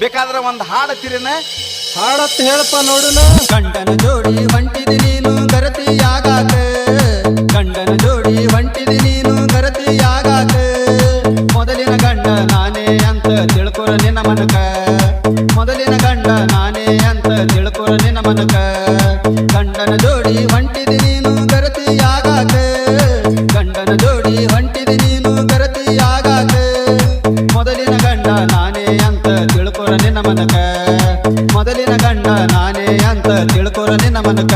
ಬೇಕಾದ್ರೆ ಒಂದು ಹಾಡು ತಿರಿನ ಹಾಡತ್ ಹೇಳಪ್ಪ ನೋಡುನ. ಗಂಡನ ಜೋಡಿ ಹೊಂಟಿದಿ ನೀನು ಗರತಿಯಾಗಾಕ ಗಂಡನ ಜೋಡಿ ಹೊಂಟಿದಿ ನೀನು ಗರತಿಯಾಗಾಕ ಮೊದಲಿನ ಗಂಡ ನಾನೇ ಅಂತ ತಿಳ್ಕೊರ ನಿನ್ನ ಮನಕ. ಅಂತ ತಿಳ್ಕೊರ ನಿನ್ನ ಮನಕ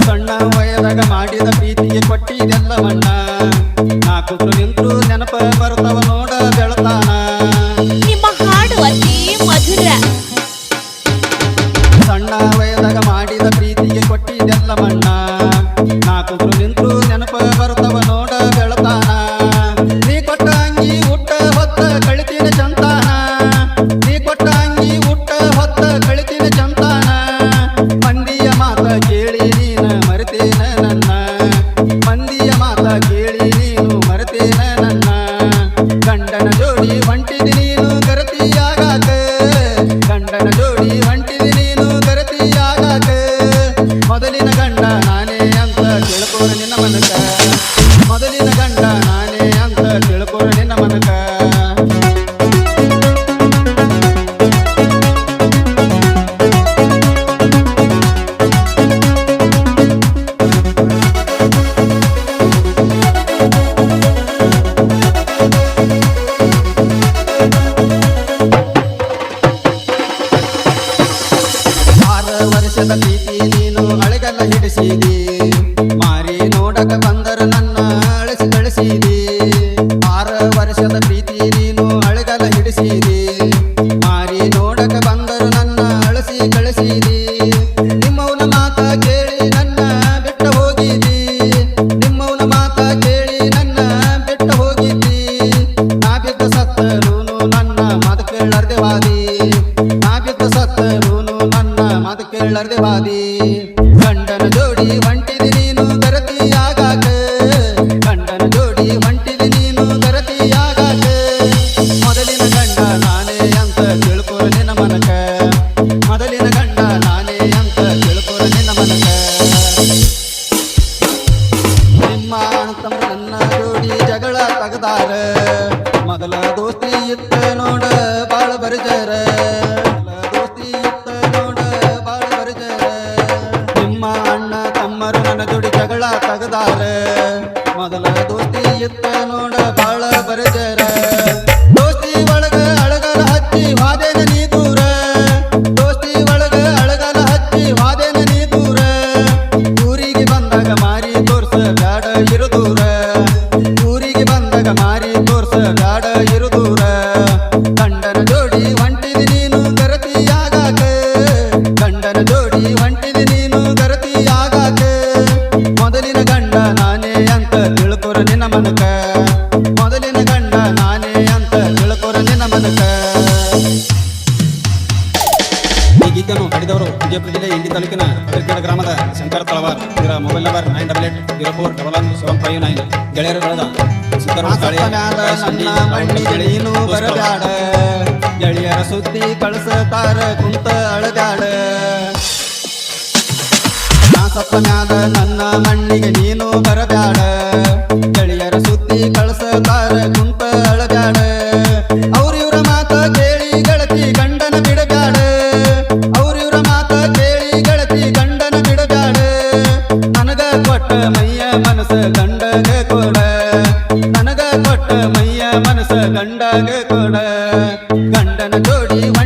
ಸಣ್ಣ ವಯದಾಗ ಮಾಡಿದ ಪ್ರೀತಿಗೆ ಕೊಟ್ಟಿದೆಲ್ಲ ಮಣ್ಣ ನಾ ಕುಂತ್ರು ಕೊಟ್ಟಿದೆಲ್ಲ ಮಣ್ಣ ನಾ ನಿಂತು ನೆನಪ ಬರ್ತವ ನೋಡ ಬೆಳತಾನ. ನೀ ಕೊಟ್ಟ ಅಂಗಿ ಹುಟ್ಟ ಹೊತ್ತ ಕಳಿತಿನ ಚಂತಾನ. ನೀ ಕೊಟ್ಟ ಅಂಗಿ ಹುಟ್ಟ ಹೊತ್ತ ಕಳಿತಿನ ಚಂತಾನ. ಮಂದಿಯ ಮಾತ ಕೇಳಿ ನೀನ ಮರೆತೇನ ನನ್ನ. ಮಂದಿಯ ಮಾತ ಕೇಳಿ ನೀನು ಮರೆತೇನ ನನ್ನ. ಗಂಡನ ಜೋಡಿ ಹೊಂಟಿದಿ ಆರು ಪ್ರೀತಿ ನೀನು ಅಳೆಗಲ್ಲ ಹಿಡಿಸಿದಿ. ಮಾರಿ ನೋಡಕ ಬಂದರ ಬರ್ಜರ ಮೊದಲ ದೋಸ್ತಿ ಇತ್ತ ನೋಡ ಬಾಳ ಬರ್ಜರ ನಿಮ್ಮ ಅಣ್ಣ ತಮ್ಮರು ನನ್ನ ಜೋಡಿ ಜಗಳ ತಗದಾರ ಮೊದಲ ದೋಸ್ತಿ ಇತ್ತ ನೋಡ ಬಾಳ ಬರ್ಜರ ಈ ಪಡೆದವರು ವಿಜಯಪುರ ಜಿಲ್ಲೆ ಇಂಡಿ ತಾಲೂಕಿನ ಕರಿಕೇಡ ಗ್ರಾಮದ ಶಂಕರ ತಳವಾರ್ ಇದರ mobile number nine double eight zero four double one seven five nine ಗೆಳೆಯರು ಬೆಳೆದ ಗೆಳೆಯರ ಸುದ್ದಿ ಕಳ್ಸತಾರ ಕುಂತ ಅಳಗಾಡ ಸಪ್ಪನಾದ ಸತ್ತ ಮ್ಯಾಲ ನನ್ನ ಮಣ್ಣಿಗೆ ನೀನು ಬರಬ್ಯಾಡ.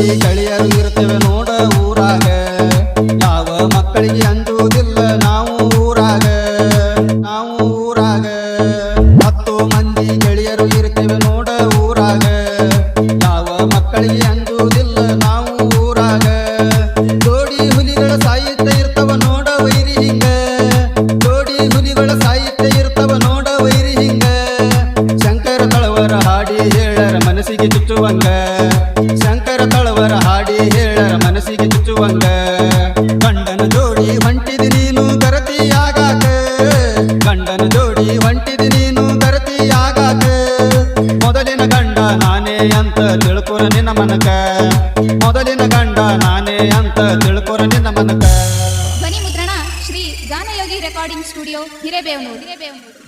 ಮಂದಿ ಗಳಿಯರಿರ್ತೇವೆ ನೋಡ ಊರಾಗ ಯಾವ ಮಕ್ಕಳಿಗೆ ಅಂಜುವುದಿಲ್ಲ ನಾವು ಊರಾಗ ನಾವು ಊರಾಗ ಹತ್ತು ಮಂದಿ ಗೆಳೆಯರು ಇರ್ತೇವೆ ನೋಡ ಊರಾಗ ಯಾವ ಮಕ್ಕಳಿಗೆ ಅಂಜುವುದಿಲ್ಲ ನಾವು ಊರಾಗ ಜೋಡಿ ಹುಲಿಗಳ ಸಾಹಿತ್ಯ ಇರ್ತವ ನೋಡ ವೈರಿ ಹಿಂಗ ಜೋಡಿ ಹುಲಿಗಳ ಸಾಹಿತ್ಯ ಇರ್ತವ ನೋಡ ವೈರಿ ಹಿಂಗ ಶಂಕರ ತಳವರ ಹಾಡಿ ಹೇಳರ ಮನಸ್ಸಿಗೆ ಚುಚ್ಚುವಂಗ ಜೋಡಿ ಹೊಂಟಿದಿ ನೀನು ದರತಿಯಾಗಾಕ ಗಂಡನ ಜೋಡಿ ಹೊಂಟಿದಿ ನೀನು ದರತಿಯಾಗಾಕ ಮೊದಲಿನ ಗಂಡ ನಾನೇ ಅಂತ ತಿಳ್ಕೊರ ನಿನ್ನ ಮನಕ. ಮೊದಲಿನ ಗಂಡ ನಾನೇ ಅಂತ ತಿಳ್ಕೊರ ನಿನ್ನ ಮನಕ. ಧ್ವನಿ ಮುದ್ರಣ ಶ್ರೀ ಗಾನಯೋಗಿ ರೆಕಾರ್ಡಿಂಗ್ ಸ್ಟುಡಿಯೋ ಹಿರೇಬೇವನೂರು ಹಿರೇಬೇವನೂರು.